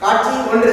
காட்சி ஒன்று.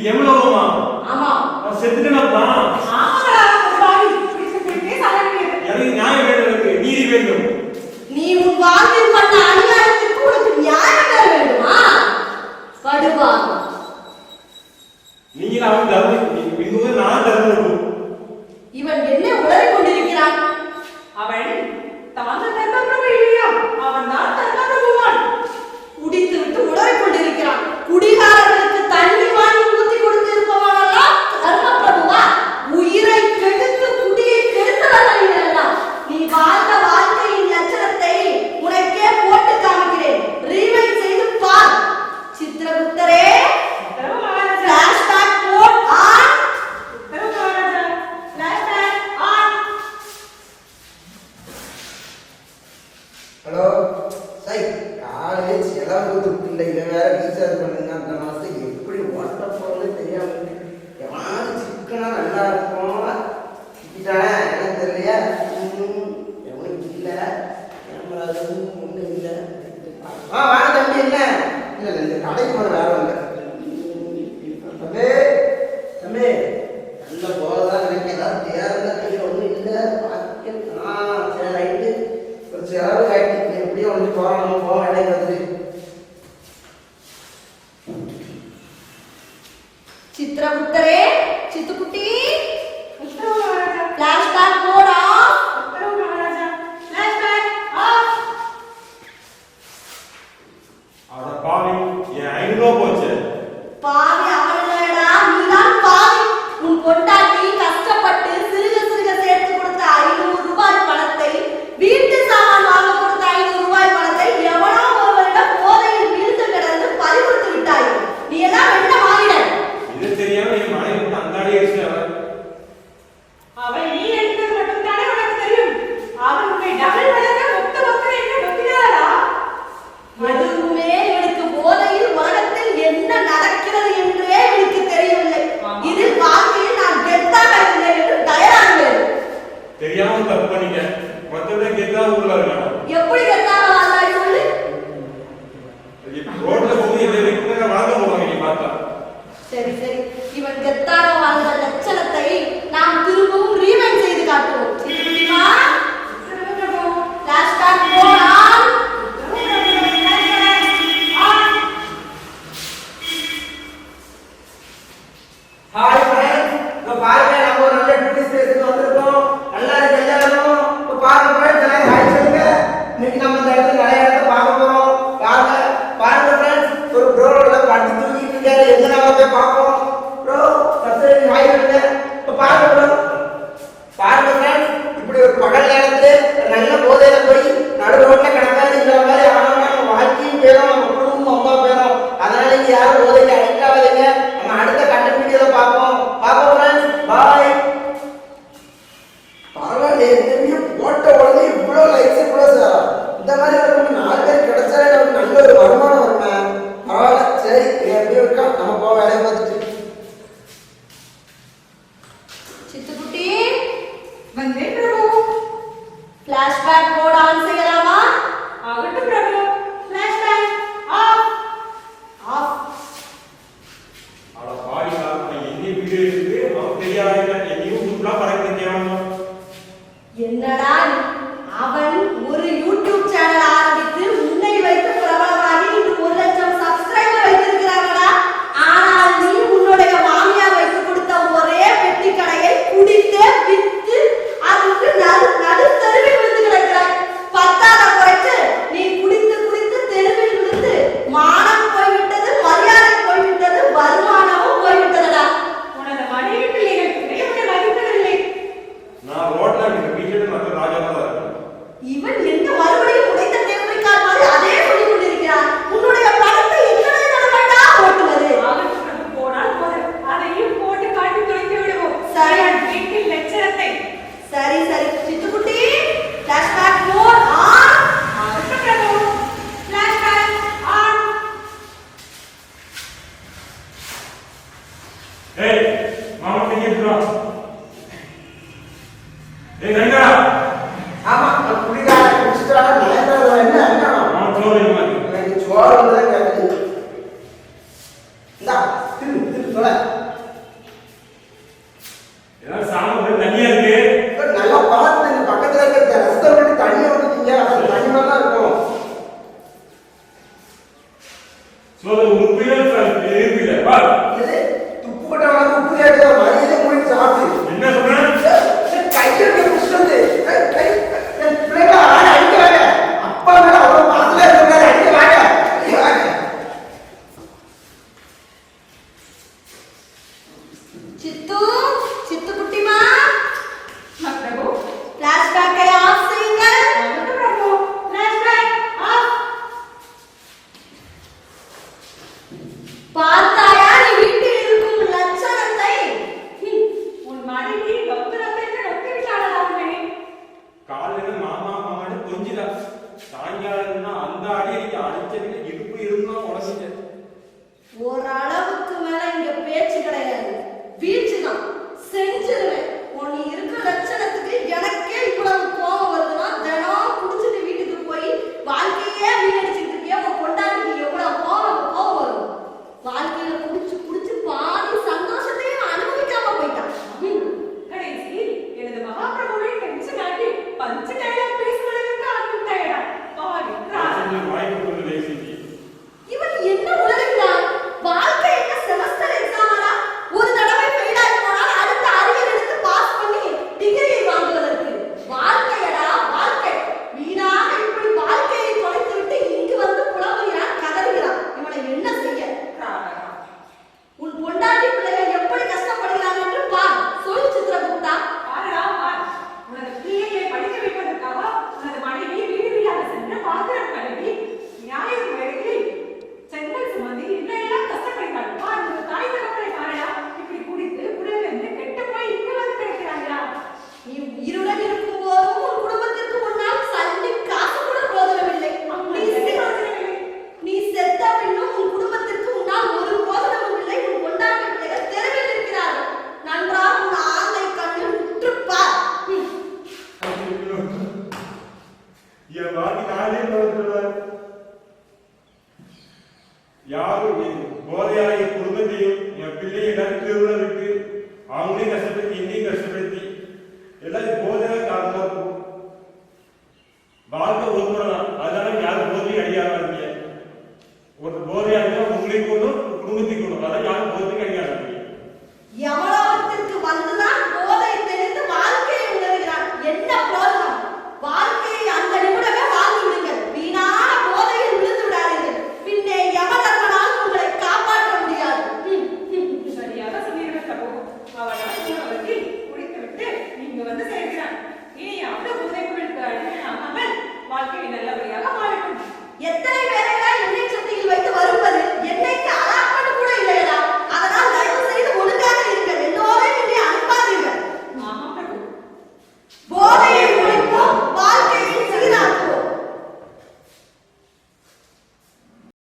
இது எவ்வளவுமா ஆமா. நான் செத்துட்டேனப்பா ஆமாடா சாரி எனக்கு நியாயம் வேண்டும் எனக்கு நீதி வேண்டும். நீ உன் வாழ்வில் பண்ண ஹலோ சார் காலேஜ் எல்லாம் பிள்ளை இதை வேற ரீசார்ஜ் பண்ணுங்க அந்த மாதத்துக்கு எப்படி வாட்டர் போகிறதே தெரியாம எவனாவது சிக்கனா நல்லா இருக்கும். சிக்கிட்டானே எனக்கு தெரியலையா? எவனுக்கு இல்லை. ஒன்றும் இல்லை. ஆ வாங்க தம்பி என்ன? இல்லை இல்லை இந்த கடைக்கு போகிற Flashback mode on.